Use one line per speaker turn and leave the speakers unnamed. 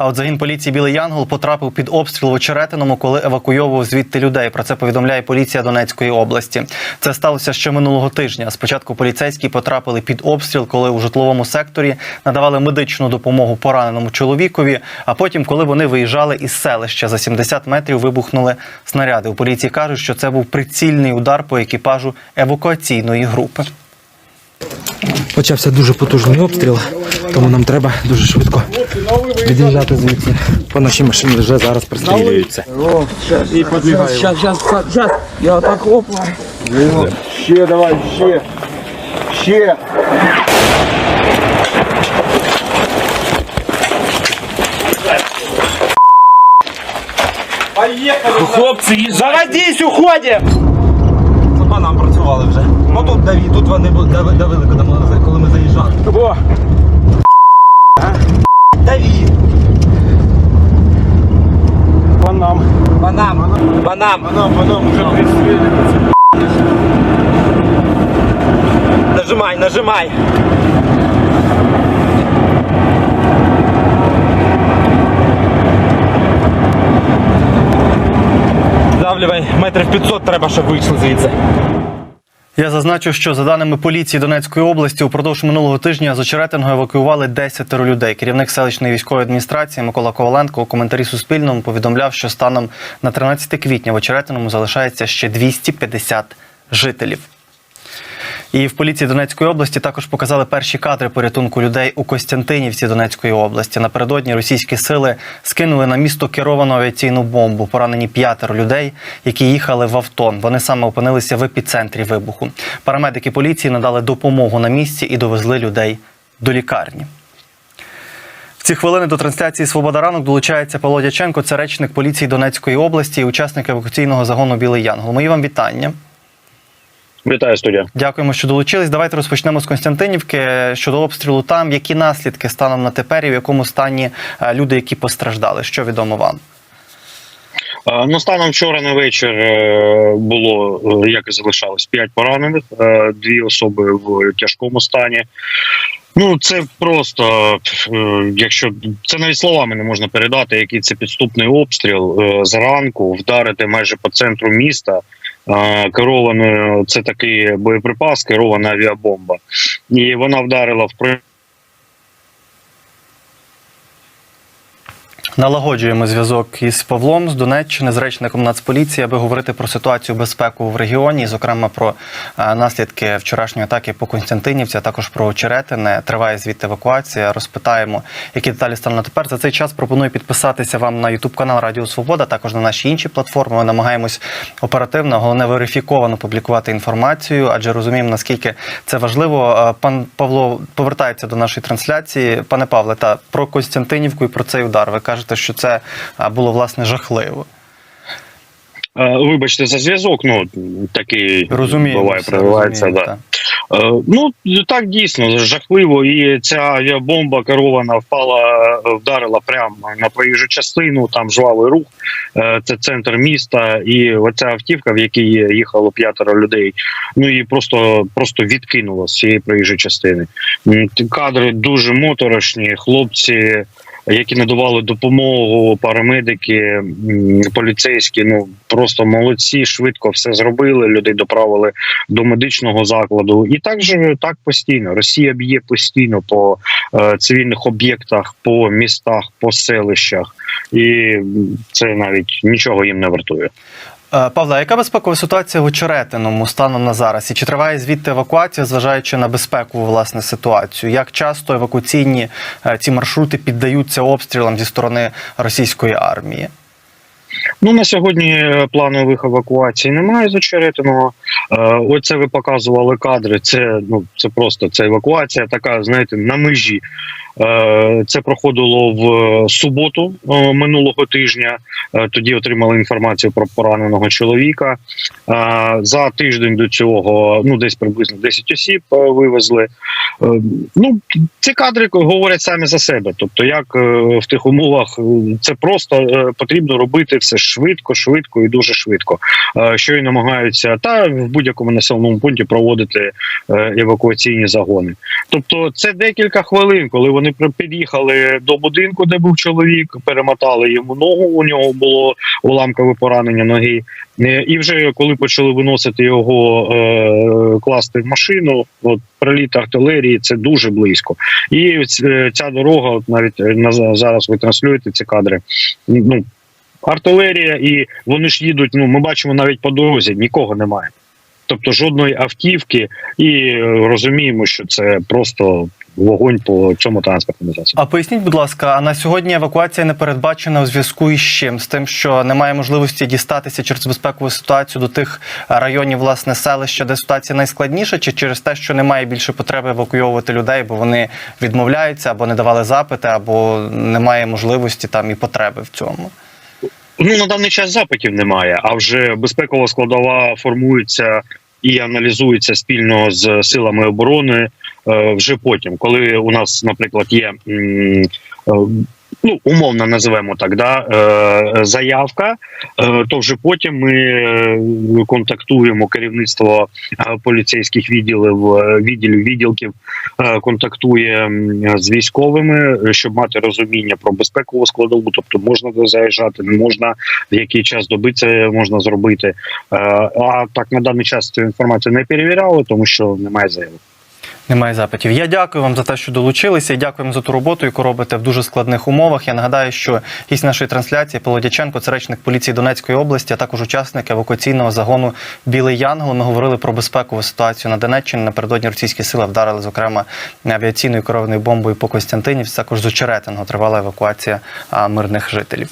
А от загін поліції Білий Янгол потрапив під обстріл в Очеретиному, коли евакуйовував звідти людей. Про це повідомляє поліція Донецької області. Це сталося ще минулого тижня. Спочатку поліцейські потрапили під обстріл, коли у житловому секторі надавали медичну допомогу пораненому чоловікові. А потім, коли вони виїжджали із селища за 70 метрів, вибухнули снаряди. У поліції кажуть, що це був прицільний удар по екіпажу евакуаційної групи.
Почався дуже потужний обстріл, тому нам треба дуже швидко від'їжджати звідси. По нашій машині вже зараз пристрілюються.
Подвигай
Сейчас, сейчас, сейчас. Я так опа.
его. Ще давай, ще. Ще.
Хлопці,
Заводись, уходим!
По нам працювали вже. Ну тут даві, тут вони бу- дави- давили, коли ми, коли ми заїжджали.
О,
Даві!
по нам.
банам, банам.
По нам, по нам уже пристреливаются.
Нажимай, нажимай! Давлювай, метрів 500 треба, щоб вийшли звідси.
Я зазначу, що за даними поліції Донецької області, упродовж минулого тижня з Очеретиного евакуювали 10 людей. Керівник селищної військової адміністрації Микола Коваленко у коментарі Суспільному повідомляв, що станом на 13 квітня в Очеретиному залишається ще 250 жителів. І в поліції Донецької області також показали перші кадри порятунку людей у Костянтинівці Донецької області. Напередодні російські сили скинули на місто керовану авіаційну бомбу. Поранені п'ятеро людей, які їхали в авто. Вони саме опинилися в епіцентрі вибуху. Парамедики поліції надали допомогу на місці і довезли людей до лікарні. В ці хвилини до трансляції Свобода ранок долучається Павло Дяченко, це речник поліції Донецької області і учасник евакуаційного загону Білий Янгол. Мої вам вітання.
Вітаю студія.
Дякуємо, що долучились. Давайте розпочнемо з Константинівки щодо обстрілу. Там які наслідки станом на тепер і в якому стані е, люди, які постраждали? Що відомо вам?
Е, Ну, станом вчора на вечір е, було, як і залишалось, 5 поранених, дві особи в тяжкому стані. Ну, це просто, якщо це навіть словами не можна передати, який це підступний обстріл зранку, вдарити майже по центру міста. Керованою це такий боєприпас, керована авіабомба, і вона вдарила в
Налагоджуємо зв'язок із Павлом з Донеччини, з речником Нацполіції, аби говорити про ситуацію безпеку в регіоні, зокрема про е, наслідки вчорашньої атаки по Константинівці, а також про Очеретине. Триває звідти евакуація. Розпитаємо, які деталі стануть на тепер. За цей час пропоную підписатися вам на Ютуб канал Радіо Свобода, також на наші інші платформи. Ми намагаємось оперативно, головне верифіковано публікувати інформацію, адже розуміємо, наскільки це важливо. Е, Пан Павло повертається до нашої трансляції. Пане Павле, та про Костянтинівку і про цей удар. Ви кажете, що це було власне жахливо.
Е, Вибачте за зв'язок, ну такий
Розумію,
буває, проривається. Да. Е, Ну так дійсно жахливо, і ця авіабомба керована впала, вдарила прямо на проїжджу частину. Там жвавий рух, е, це центр міста, і оця автівка, в якій їхало п'ятеро людей. Ну і просто просто відкинула з цієї проїжджої частини. Кадри дуже моторошні. Хлопці, які надавали допомогу, парамедики, поліцейські. Ну просто молодці, швидко все зробили. Людей доправили до медичного закладу, і так же так постійно. Росія б'є постійно по е, цивільних об'єктах, по містах, по селищах, і це навіть нічого їм не вартує.
Е, Павло, яка безпекова ситуація в Очеретиному станом на зараз? І чи триває звідти евакуація, зважаючи на безпекову власне ситуацію? Як часто евакуаційні е, ці маршрути піддаються обстрілам зі сторони російської армії?
Ну на сьогодні е, планових евакуацій немає з очеретиного. Оце ви показували кадри. Це ну це просто це евакуація, така знаєте, на межі. Е, Це проходило в суботу е, минулого тижня. Е, Тоді отримали інформацію про пораненого чоловіка. За тиждень до цього, ну десь приблизно 10 осіб вивезли. Ну ці кадри говорять самі за себе. Тобто, як в тих умовах це просто потрібно робити все швидко, швидко і дуже швидко. Що і намагаються, та в будь-якому населеному пункті проводити евакуаційні загони. Тобто, це декілька хвилин, коли вони під'їхали до будинку, де був чоловік, перемотали йому ногу. У нього було уламкове поранення ноги. Е, І вже коли почали виносити його е, класти в машину, от приліт артилерії це дуже близько. І ця дорога, от навіть е, на зараз ви транслюєте ці кадри. Ну артилерія, і вони ж їдуть. Ну, ми бачимо навіть по дорозі, нікого немає. Тобто жодної автівки, і е, розуміємо, що це просто вогонь по цьому транспортному засобу.
А поясніть, будь ласка, а на сьогодні евакуація не передбачена у зв'язку із чим? З тим, що немає можливості дістатися через безпекову ситуацію до тих районів, власне, селища, де ситуація найскладніша, чи через те, що немає більше потреби евакуйовувати людей, бо вони відмовляються або не давали запити, або немає можливості там і потреби в цьому?
Ну на даний час запитів немає, а вже безпекова складова формується і аналізується спільно з силами оборони вже потім, коли у нас, наприклад, є. е, Ну, умовно називаємо так, да, е, заявка, е, то вже потім ми е, контактуємо керівництво е, поліцейських відділів, е, відділів, відділків, е, контактує з військовими, е, щоб мати розуміння про безпекову складову, тобто можна заїжджати, не можна, в який час доби це можна зробити. Е, А так на даний час цю інформацію не перевіряли, тому що немає заявок.
Немає запитів. Я дякую вам за те, що долучилися, і дякуємо за ту роботу, яку робите в дуже складних умовах. Я нагадаю, що гість нашої трансляції Павло Дяченко, це речник поліції Донецької області, а також учасник евакуаційного загону Білий Янгол. Ми говорили про безпекову ситуацію на Донеччині. Напередодні російські сили вдарили, зокрема, авіаційною керованою бомбою по Костянтинівці. Також з Очеретиного тривала евакуація мирних жителів.